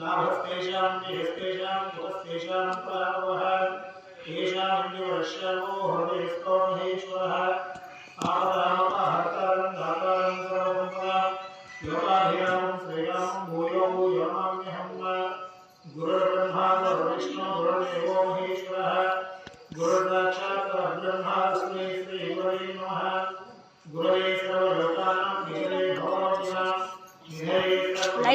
लाभस्तेषां निहस्तेषां मुखस्तेषां प्रावः तेषां निवश्यामो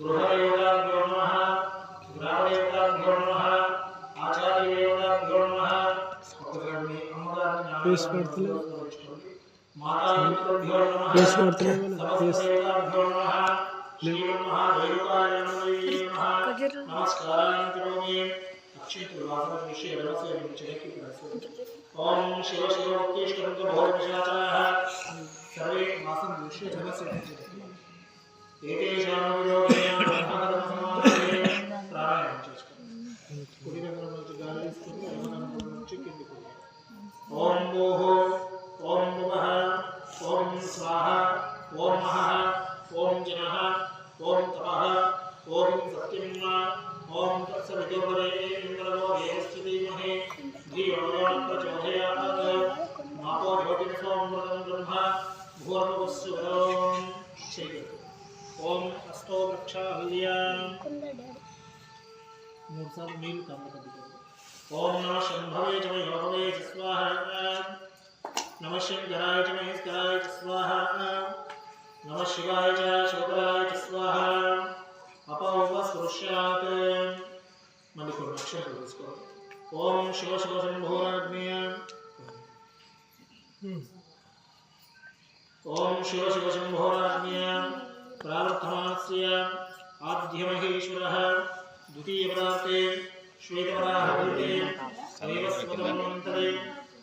गृहयोगाभ्यो नमः ग्रामयोगाभ्यो नमः आचार्ययोगाभ्यो नमः अपकर्मे अमदान पेश करते हैं माता मित्रभ्यो नमः पेश करते हैं समस्तयोगाभ्यो नमः श्री महाभैरवाय नमः नमस्काराय करोमि शीतुर्वासमनुष्य वरस्य विमुचने कृतस्य ॐ शिव शिवमुक्तेश्वरं भोजनशाचारः सर्वे मासं दृश्य धनस्य एतेषां विरोधेन ब्रह्मकर्मसमाधि नम शंकराय च महेश्वराय च स्वाहा। नम शिवाय च शंकराय च स्वाहा। अपौव स्पृश्यात्। मल्लिकुर्म अक्षर करो इसको ओम शिव शिव शंभोराग्नेय ओम शिव शिव शंभोराग्नेय प्रार्थमानस्य आद्यमहेश्वरः। द्वितीयपदार्थे श्वेतपराहपूर्वे एव स्वतन्वन्तरे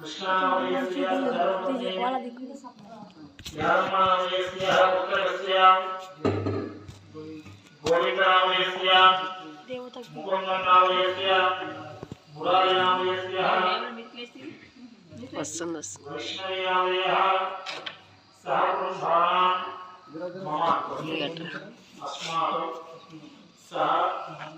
कृष्णावयस्य धर्मस्य धर्मावयस्य पुत्रस्य गोविन्दरावयस्य मुकुन्दनावयस्य मुरारिनावयस्य कृष्णयावयः सहपुरुषाणां मम अस्माकं सः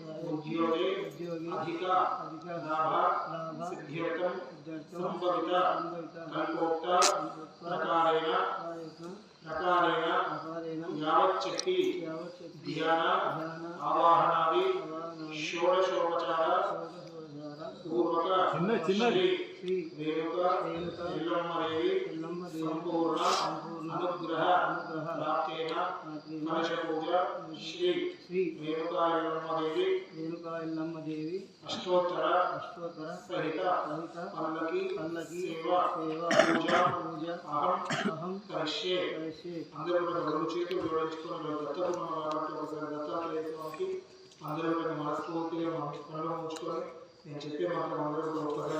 उद्योगे अधिक लाभ सिद्ध्यर्थं संभवित कल्पोक्त प्रकारेण प्रकारेण यावच्छक्ति ध्यान आवाहनादि षोडशोपचार पूर्वक श्री శ్రీ నీలమ్మదేవి సంపూర్ణ అనుగ్రహ ప్రాప్తేన మనశపూజ శ్రీ శ్రీ రేణుకాయమ్మదేవి రేణుకాయమ్మదేవి అష్టోత్తర అష్టోత్తర సహిత సహిత పల్లకి పల్లకి సేవ సేవ పూజ పూజ అహం అహం కరిష్యే. కరిష్యే. అందరూ కూడా రెండు చేతులు జోడించుకుని మనస్ఫూర్తిగా నేను చెప్పే మాత్రం అందరూ కూడా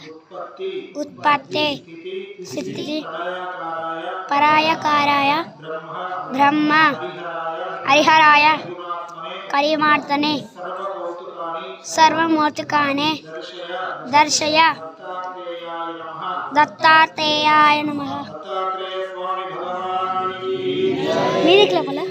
उत्पत्ति। स्थिति परायकाराय ब्रह्म हरिहराय करिमार्तने सर्वमूर्तिकाने दर्शय दत्तात्रेयाय नमः। मेरे क्लब वाला?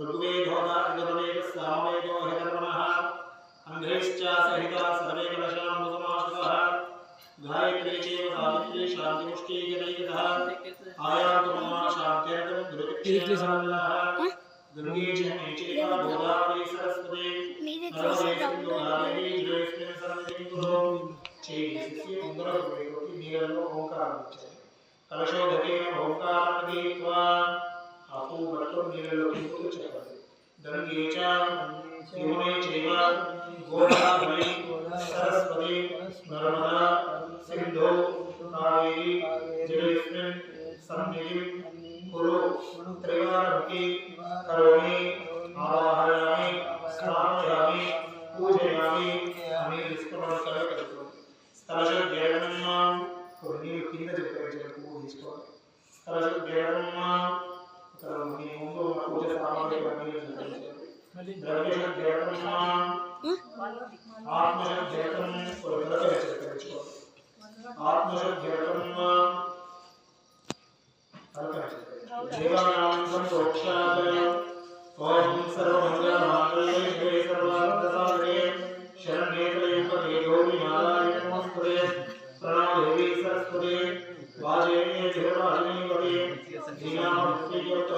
ऋग्वेदोदार्गतमेव सामवेदो हितर्मणः अन्धैश्चा सहिता सर्वेकलशां मुसमाश्रितः गायत्री चैव सावित्री शान्तिमुष्टीकदैकतः आयान्तु मम शान्त्यर्थं दुर्भिक्षेमः गङ्गे च मे चेता गोदावरी सरस्वती सर्वदेशेषु जयेस्मिन् सरस्वतीन्दुरो चेयसिस्य पुनरभवेकोऽपि नीरलो ओङ्कारमुच्यते कलशोधकेन ओङ्कारं गीत्वा आपो बटम निरलोकित को चक्रते धनगे च सिंहमे चैव गोदा बलि सरस्वती, नर्मदा सिंधु कावेरी जलेस्मिन् सन्निधिं कुरु त्रिवार भक्ति करोमि आत्मशुद्धिवतम् जीवानां संसोक्षादय ओम सर्वमङ्गलमाङ्गल्ये सर्वार्थसाधने शरण्येत्रयुक्ते गौरी नारायण नमस्ते प्रणादेवी सरस्वती वाजेन्य धीरवाहिनी धीनामृत्युक्त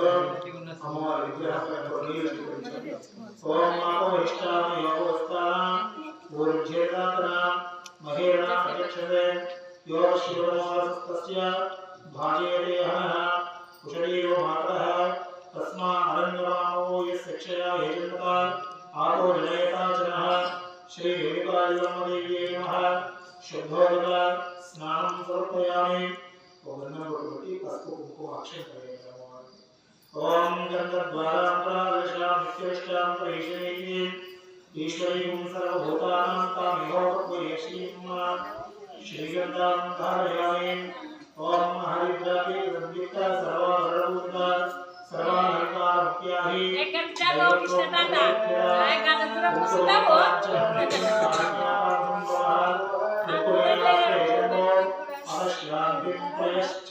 अमोर विग्रह ओम मापो इष्टामि योगस्तानां ऊर्जेतातनां महेणापेक्षते यो शिवनोस्तस्य भाजयते हनः कुशलीयो मातरः तस्मादन्यमानो यस्य क्षया हेजन्त आतो जनयता जनः श्रीवेणुकायुरमदेव्ये नमः। शुद्धोदक स्नानं समर्पयामि। गन्धमकुटुकुटि कस्तु कुङ्कुमाक्षं करेण ॐ गन्धद्वारान्तरावेषां नित्येष्टां प्रहिषणे ईश्वरीं सर्वभूतानां तामेवोपयक्षीमां श्रीगन्धां धारयामि ॐ हरिद्रापि संयुक्ता सर्वाभरणभूता सर्वाभरणामुख्याहि अवश्यान्तिं प्रयश्च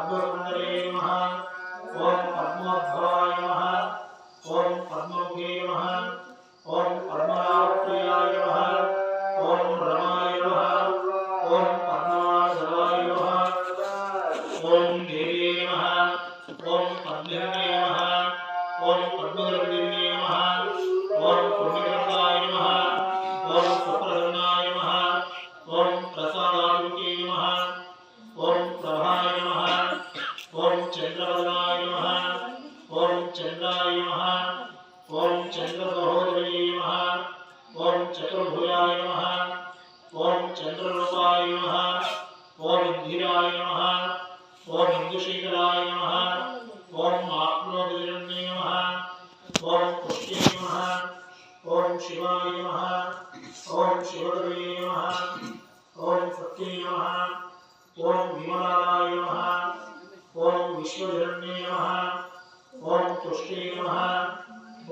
पद्ममण्डले नमः। ॐ पद्मध्वाय नमः। ॐ पद्मभुवे नमः। ॐ पद्म शिवाय नमः ॐ शिवगुरवे नमः ॐ सत्ये नमः ॐ विमलाय नमः ॐ विश्वजन्ये नमः ॐ तुष्टे नमः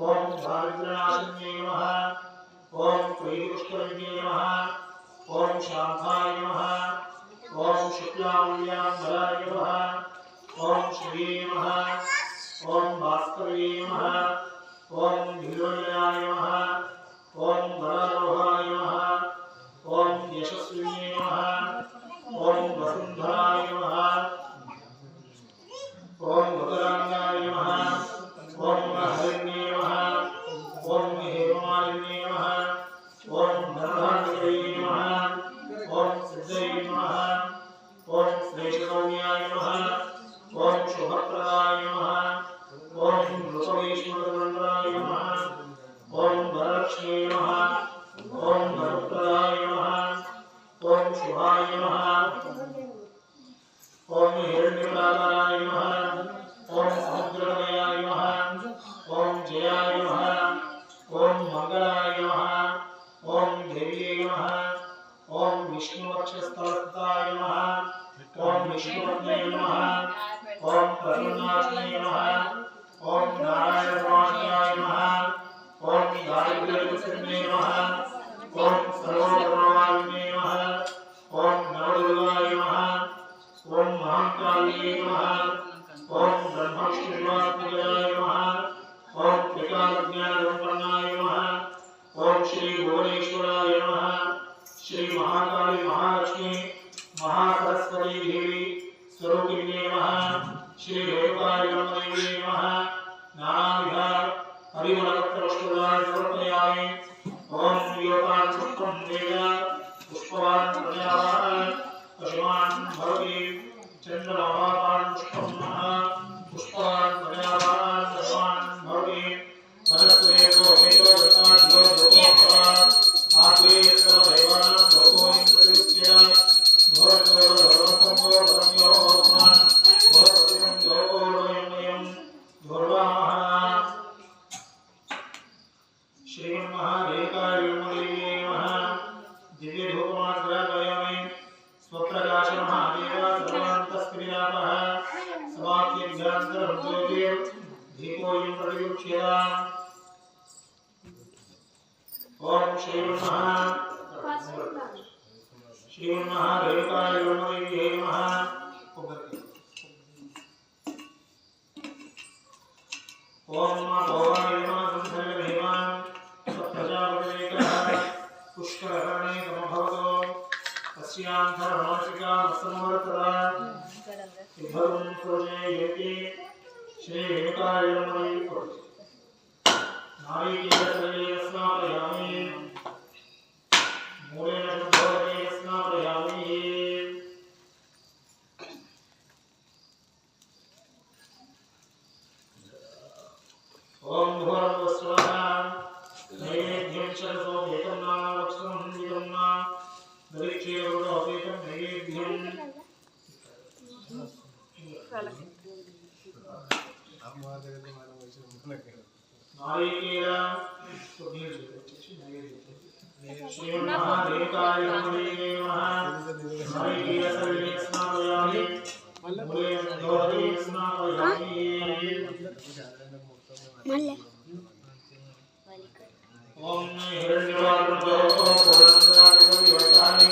ॐ दारिद्र्यनाशिन्ये नमः ॐ त्रैपुष्करण्ये नमः ॐ शान्ताय नमः ॐ शुक्लाम्याम्बराय नमः ॐ श्रिये नमः ॐ भास्कर्ये नमः ॐ धिरोजयाय नमः ॐ वरारोहाय नमः। ॐ यशस्विनी नमः। ॐ वसुन्धराय नमः। ॐ मकरान्नाय नमः। ॐ हरिण्ये नमः। ॐ हेमालिन्ये नमः। ॐ नरहाङ्गये नमः। ॐ सिद्धये नमः। ॐ श्रेष्ठगौन्याय नमः। ॐ शुभप्रदाय योगान् पुष्पं वेद पुष्पवान् प्रजावान् पशुमान् भवति चन्द्रमावान् समाप्त्यभ्यन्तरं ज्योतिर् दीपोऽयं प्रतियुक्ष्यताम् ॐ श्रीमन्महा श्रीमन्महादेवकार्यमदेवे नमः। ॐ भवाय नमः संसर्गदेवान् सप्रजापतिरेकः पुष्करकर्णे समभवतो तस्यान्तरमासिका समवर्तता विभवं सूर्ये यति श्रीरेणुकाय नमः नारीकेयसले स्नापयामि यामी। शुद्धवते स्नापयामि नारिकेलम तो नहीं देते श्रीमन् महादेवताय नमः नारिकेल सर्वे स्नापयामि मूले गौरी स्नापयामि मल्ले। ओम हिरण्यवर्णो पुरन्दरं वर्तानि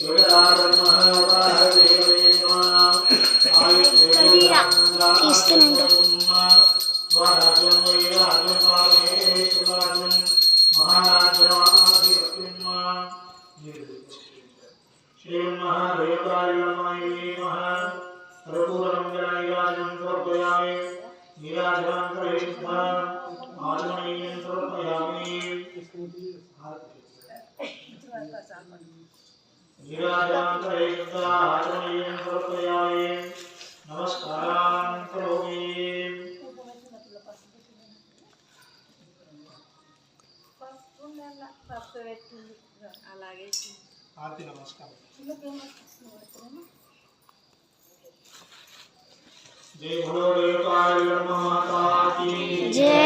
ಯುಗದಾರಮಹಾವಹ ದೇವೇನ ಆಯುರ್ವೇದ ಇಷ್ಟನಂತ वराजन वैराजन वागेश्वराजन महाराजन आधिपत्यं माँ श्रीमहादेवताय नमामि नमः रघुवरङ्गनायराजं समर्पयामि नीराजनां प्रविशुद्धां आजमनीयं समर्पयामि नीराजनां प्रविशुद्धां नमस्कारान् करोमि అలాగే. ఆర్తి నమస్కారం. జయ భోలేకాయ మాతా జయ